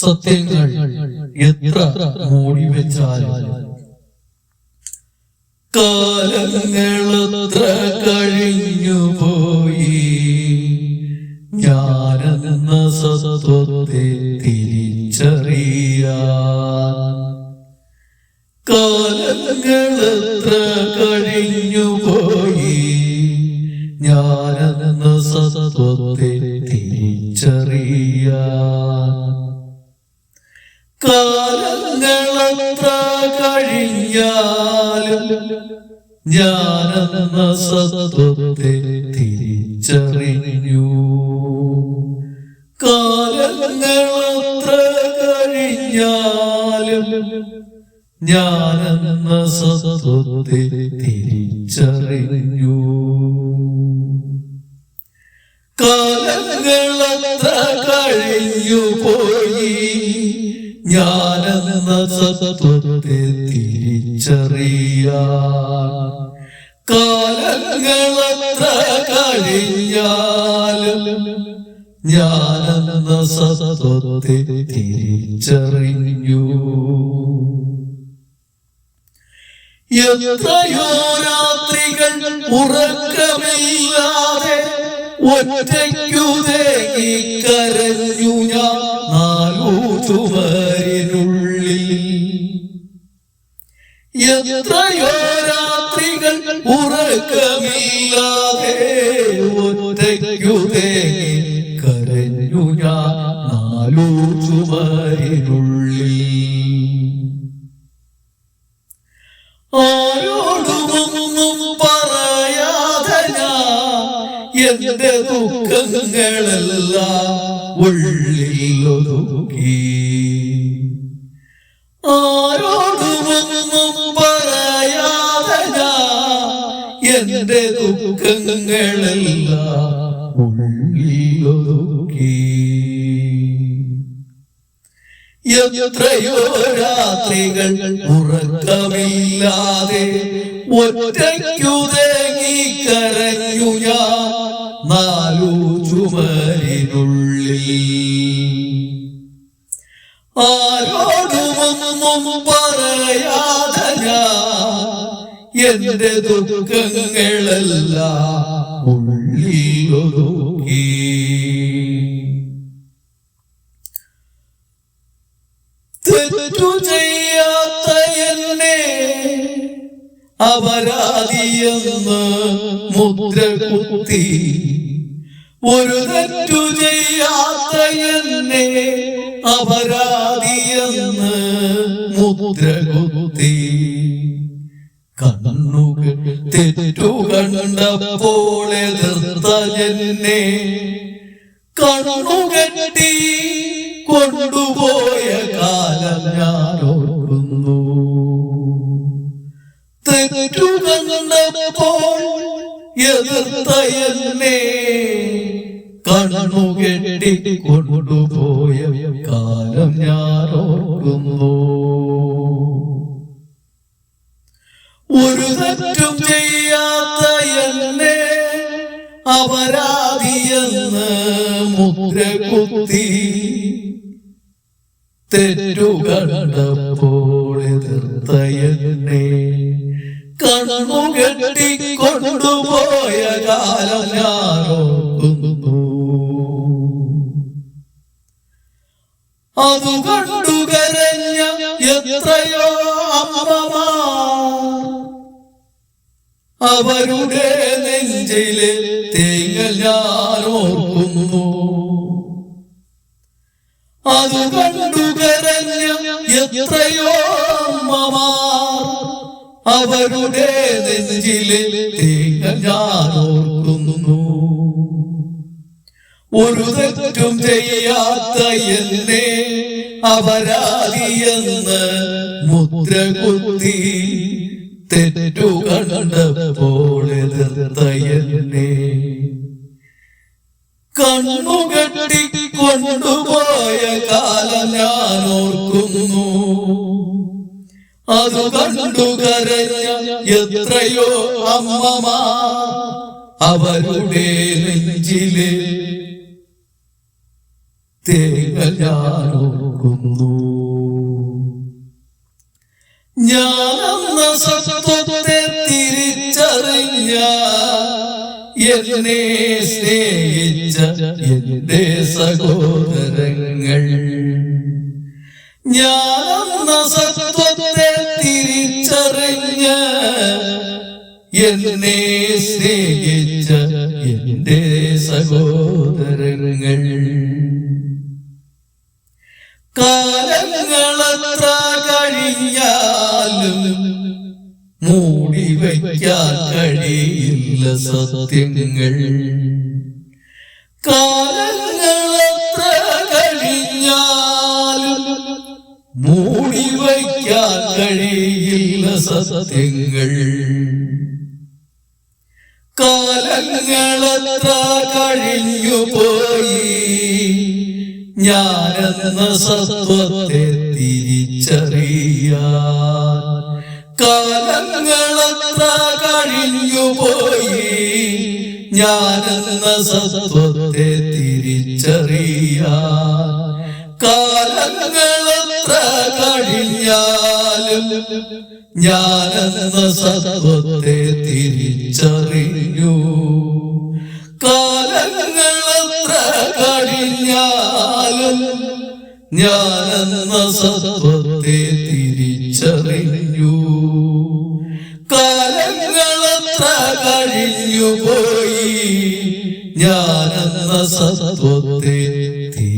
സത്യങ്ങൾ എത്ര മൂടി വെച്ചാലും. കാലങ്ങളെത്ര കഴിഞ്ഞു പോയി. ഞാനെന്ന സത്വത്തെ തിരിച്ചറിയാൻ. കാലങ്ങളത്ര കഴിഞ്ഞു പോയി. ഞാനെന്ന സത്വത്തെ തിരിച്ചറിയാൻ. കാലങ്ങളെത്ര കഴിഞ്ഞാലും ഞാനെന്ന സത്വത്തെ തിരിച്ചറിഞ്ഞു. കാലങ്ങളത്ര കഴിഞ്ഞാലും ഞാനെന്ന സത്വത്തെ തിരിച്ചറിഞ്ഞു. കാലങ്ങളത്ര കഴിഞ്ഞു പോയി ഞാനെന്ന സത്വത്തെ തിരിച്ചറിയാൻ കാലങ്ങളത്ര കഴിഞ്ഞാലും ഞാനെന്ന സത്വത്തെ തിരിച്ചറിഞ്ഞു. എത്രയോ രാത്രികൾ ഉറക്കമില്ലാതെ ഒറ്റയ്ക്കുതേ കരഞ്ഞു ഞാൻ നാലൂ ചുമരിനുള്ളിൽ എത്രയോ രാത്രികൾ ഉറക്കമില്ലാതെ ഒറ്റയ്ക്കുതേ കരഞ്ഞു ഞാൻ നാലു ചുമരിനുള്ളിൽ. ആരോടുമൊന്നും പറയാതെ എന്റെ ദുഃഖങ്ങളെല്ലാം ഉള്ളിൽ ഒതുക്കി ആരോടുമൊന്നും പറയാതെ എന്റെ ദുഃഖങ്ങളെല്ലാം ഉള്ളിൽ ഒതുക്കി എത്രയോ രാത്രികൾ ഉറക്കമില്ലാതെ ഒറ്റയ്ക്കുതങ്ങി കരഞ്ഞു ഞാൻ നാലു ചുമരിനുള്ളിൽ. ആരോടുമൊന്നും എന്റെ ദുഃഖങ്ങളെല്ലാം ചെയ്യാത്ത എന്നെ അപരാധിയെന്ന് മുദ്ര കുത്തി. ഒരു തെറ്റു ചെയ്യാത്ത എന്നെ അപരാധിയെന്ന് മുദ്ര കുത്തി. കണ്ണുകൾ തെറ്റു കണ്ടപ്പോൾ എതിർത്ത എന്നെ കണ്ണുകെട്ടി കൊണ്ടുപോയ കാലം ഞാൻ ഓർക്കുന്നു. തെറ്റു കണ്ടപ്പോൾ എതിർത്ത എന്നെ കണ്ണുകെട്ടി കൊണ്ടുപോയ കാലം ഞാൻ ഒരു തെറ്റും ചെയ്യാത്ത എന്നെ അപരാധിയെന്ന് മുദ്ര കുത്തി തെറ്റു കണ്ടപ്പോൾ എതിർത്ത എന്നെ കണ്ണുകെട്ടി കൊണ്ടുപോയ കാലം അത് കണ്ടു എത്രയോ അമ്മമാർ അവരുടെ നെഞ്ചിലെ തേങ്ങൽ ഞാൻ ഓർക്കുന്നു. അത് കണ്ടു കരഞ്ഞ എത്രയോ അമ്മമാർ അവരുടെ നെഞ്ചിലെ തേങ്ങൽ ഞാൻ ഓർക്കുന്നു. ഒരു തെറ്റും ചെയ്യാത്ത എന്നെ അപരാധിയെന്ന് മുദ്ര കുത്തി തെറ്റു കണ്ടപ്പോൾ കണ്ണുകെട്ടി കൊണ്ടുപോയ കാലം ഞാൻ ഓർക്കുന്നു. അത് കണ്ടു കരഞ്ഞ എത്രയോ അമ്മമാ അവരുടെ നെഞ്ചിലെ തേങ്ങ ഞാൻ ഓർക്കുന്നു. ഞാനെന്ന സത്വത്തെ തിരിച്ചറിഞ്ഞ എന്നെ സ്നേഹിച്ച എന്റെ സഹോദരങ്ങൾ. ഞാനെന്ന സത്വത്തെ തിരിച്ചറിഞ്ഞ എന്നെ സ്നേഹിച്ച എന്റെ സഹോദരങ്ങൾ. കാലങ്ങളത്ര കഴിയാലും മൂടി വയ്ക്കാൻ കഴിയില്ല സത്യങ്ങൾ. കാലങ്ങളത്ര കഴിഞ്ഞാലും മൂടി വയ്ക്കാൻ കഴിയില്ല സത്യങ്ങൾ. കാലങ്ങളത്ര കഴിഞ്ഞു പോയി. ഞാനെന്ന സത്വത്തെ തിരിച്ചറിയാൻ കാലങ്ങളത്ര കഴിഞ്ഞു പോയി. ഞാനെന്ന സത്വത്തെ തിരിച്ചറിയാൻ കാലങ്ങളത്ര കഴിഞ്ഞാലും ഞാനെന്ന സത്വത്തെ തിരിച്ചറിഞ്ഞു. കാലങ്ങളത്ര കഴിഞ്ഞാലും ഞാനെന്ന സത്വത്തെ തിരിച്ചറിഞ്ഞു. കാലങ്ങളത്ര കഴിഞ്ഞു പോയി ഞാനെന്ന സത്വത്തെ തിരിച്ചറിഞ്ഞു.